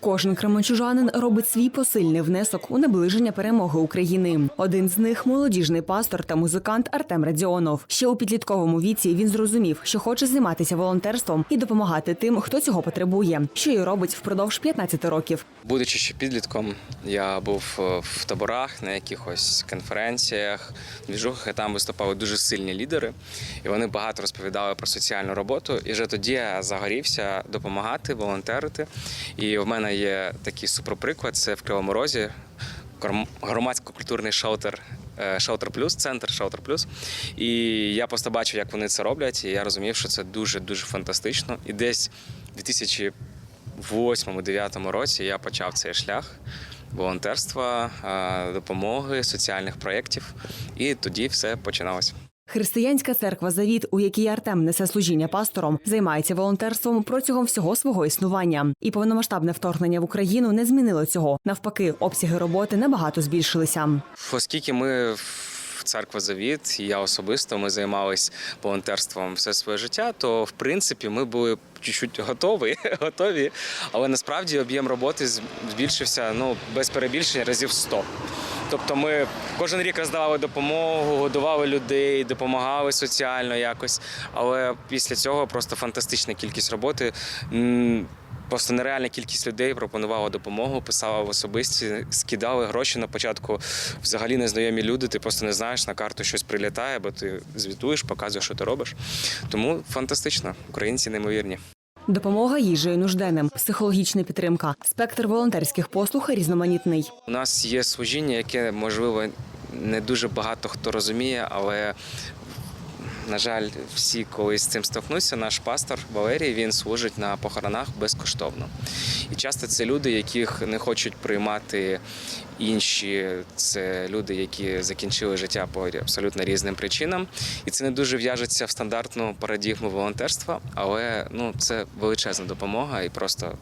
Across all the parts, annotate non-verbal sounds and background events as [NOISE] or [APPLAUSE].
Кожен кременчужанин робить свій посильний внесок у наближення перемоги України. Один з них молодіжний пастор та музикант Артем Радіонов. Ще у підлітковому віці він зрозумів, що хоче займатися волонтерством і допомагати тим, хто цього потребує, що й робить впродовж 15 років. Будучи ще підлітком, я був е, в таборах на якихось конференціях, двіжухах, і там виступали дуже сильні лідери, і вони багато розповідали про соціальну роботу. І вже тоді я загорівся допомагати, волонтерити. І в мене є такий суперприклад: це в Кривому Розі громадсько-культурний шелтер. е, Шелтер Плюс, центр Шелтер Плюс. І я просто бачив, як вони це роблять, і я розумів, що це дуже дуже фантастично. І десь 2000 в 8-9 році я почав цей шлях волонтерства, е, допомоги, соціальних проєктів, і тоді все починалося. Християнська церква Завіт, у якій Артем несе служіння пастором, займається волонтерством протягом всього свого існування. І повномасштабне вторгнення в Україну не змінило цього. Навпаки, обсяги роботи набагато збільшилися. Оскільки ми церква Завіт, і я особисто ми займалися волонтерством все своє життя, то в принципі ми були чуть-чуть готові, [LAUGHS] готові, але насправді об'єм роботи збільшився ну без перебільшення разів 100. Тобто ми кожен рік роздавали допомогу, годували людей, допомагали соціально якось. Але після цього просто фантастична кількість роботи. Просто нереальна кількість людей пропонувала допомогу, писала в особисті, скидали гроші на початку. Взагалі незнайомі люди, ти просто не знаєш, на карту щось прилітає, бо ти звітуєш, показуєш, що ти робиш. Тому фантастично, українці неймовірні. Допомога їжею нужденним, психологічна підтримка, спектр волонтерських послуг різноманітний. У нас є служіння, яке можливо не дуже багато хто розуміє, але на жаль, всі колись з цим стикнуться. Наш пастор Валерій він служить на похоронах безкоштовно. І часто це люди, яких не хочуть приймати інші. Це люди, які закінчили життя по абсолютно різним причинам. І це не дуже в'яжеться в стандартну парадігму волонтерства, але ну це величезна допомога і просто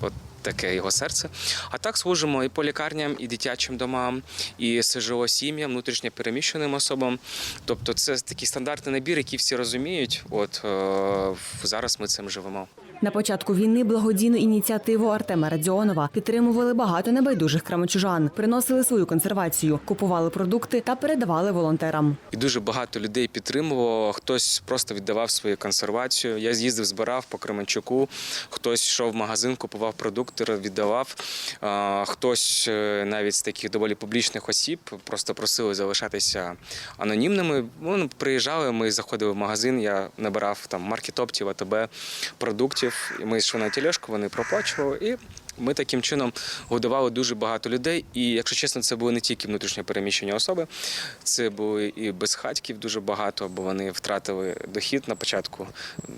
от таке його серце. А так служимо і по лікарням, і дитячим домам, і СЖО сім'ям, внутрішньо переміщеним особам. Тобто, це такий стандартний набір, який всі розуміють. От е, зараз ми цим живемо. На початку війни благодійну ініціативу Артема Радіонова підтримували багато небайдужих крамочужан, приносили свою консервацію, купували продукти та передавали волонтерам. І дуже багато людей підтримувало. Хтось просто віддавав свою консервацію. Я з'їздив, збирав по Кременчуку. Хтось йшов в магазин, купував продукти, віддавав. Хтось е, навіть з таких доволі публічних осіб просто просили залишатися анонімними. Вони приїжджали, ми заходили в магазин. Я набирав там маркетоптів, АТБ продуктів. І ми йшли на тележку, вони проплачували і. Ми таким чином годували дуже багато людей. І, якщо чесно, це були не тільки внутрішньо переміщені особи, це були і безхатьків дуже багато, бо вони втратили дохід на початку.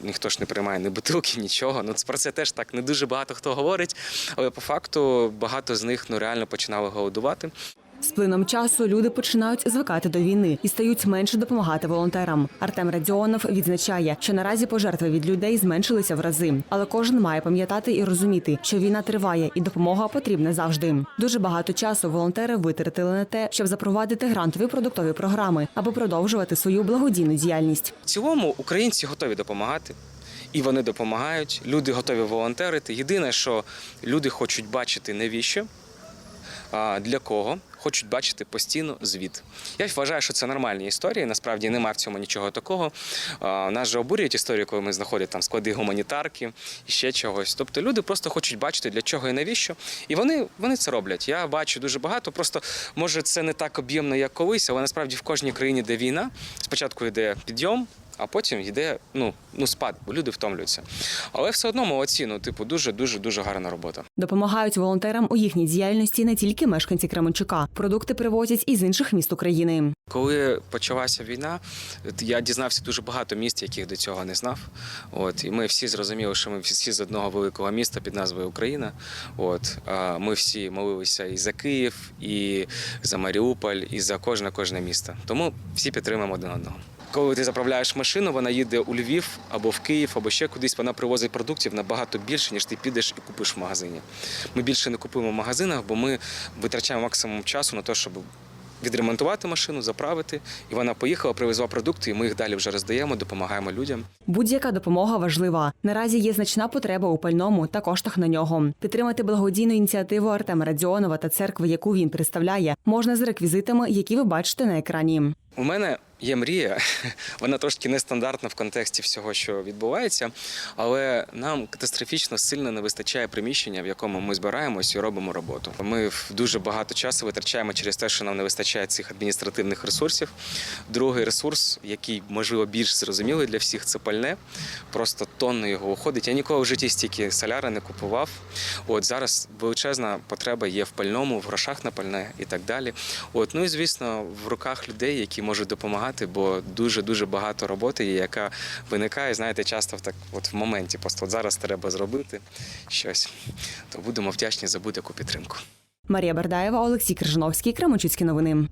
Ніхто ж не приймає ні бутилки, нічого. Ну про це теж так не дуже багато хто говорить. Але по факту багато з них ну реально починали голодувати. З плином часу люди починають звикати до війни і стають менше допомагати волонтерам. Артем Радіонов відзначає, що наразі пожертви від людей зменшилися в рази, але кожен має пам'ятати і розуміти, що війна триває і допомога потрібна завжди. Дуже багато часу волонтери витратили на те, щоб запровадити грантові продуктові програми, аби продовжувати свою благодійну діяльність. В цілому українці готові допомагати. І вони допомагають. Люди готові волонтерити. Єдине, що люди хочуть бачити навіщо, для кого, хочуть бачити постійно звіт. Я вважаю, що це нормальні історії. Насправді немає в цьому нічого такого. Нас же обурюють історії, коли ми знаходимо там склади гуманітарки і ще чогось. Тобто люди просто хочуть бачити для чого і навіщо. І вони, вони це роблять. Я бачу дуже багато. Просто може це не так об'ємно, як колись, але насправді в кожній країні, де війна, спочатку йде підйом. А потім йде ну, ну спад, бо люди втомлюються. Але все одно молодці, ну, типу, дуже дуже дуже гарна робота. Допомагають волонтерам у їхній діяльності не тільки мешканці Кременчука. Продукти привозять із інших міст України. Коли почалася війна, я дізнався дуже багато міст, яких до цього не знав. От і ми всі зрозуміли, що ми всі з одного великого міста під назвою Україна. От ми всі молилися і за Київ, і за Маріуполь, і за кожне кожне місто. Тому всі підтримуємо один одного. Коли ти заправляєш машину, вона їде у Львів або в Київ, або ще кудись, вона привозить продуктів набагато більше, ніж ти підеш і купиш в магазині. Ми більше не купуємо в магазинах, бо ми витрачаємо максимум часу на те, щоб відремонтувати машину, заправити. І вона поїхала, привезла продукти, і ми їх далі вже роздаємо, допомагаємо людям. Будь-яка допомога важлива. Наразі є значна потреба у пальному та коштах на нього. Підтримати благодійну ініціативу Артема Радіонова та церкви, яку він представляє, можна з реквізитами, які ви бачите на екрані. У мене є мрія, [LAUGHS] вона трошки нестандартна в контексті всього, що відбувається, але нам катастрофічно сильно не вистачає приміщення, в якому ми збираємось і робимо роботу. Ми дуже багато часу витрачаємо через те, що нам не вистачає цих адміністративних ресурсів. Другий ресурс, який можливо більш зрозумілий для всіх, це пальне. Просто тонни його уходить. Я ніколи в житті стільки соляри не купував. От зараз величезна потреба є в пальному, в грошах на пальне і так далі. От ну і звісно, в руках людей, які можуть допомагати, бо дуже дуже багато роботи, є, яка виникає, знаєте, часто в так, от в моменті. Просто от зараз треба зробити щось. То будемо вдячні за будь-яку підтримку. Марія Бердаєва, Олексій Крижановський, Кремучицькі новини.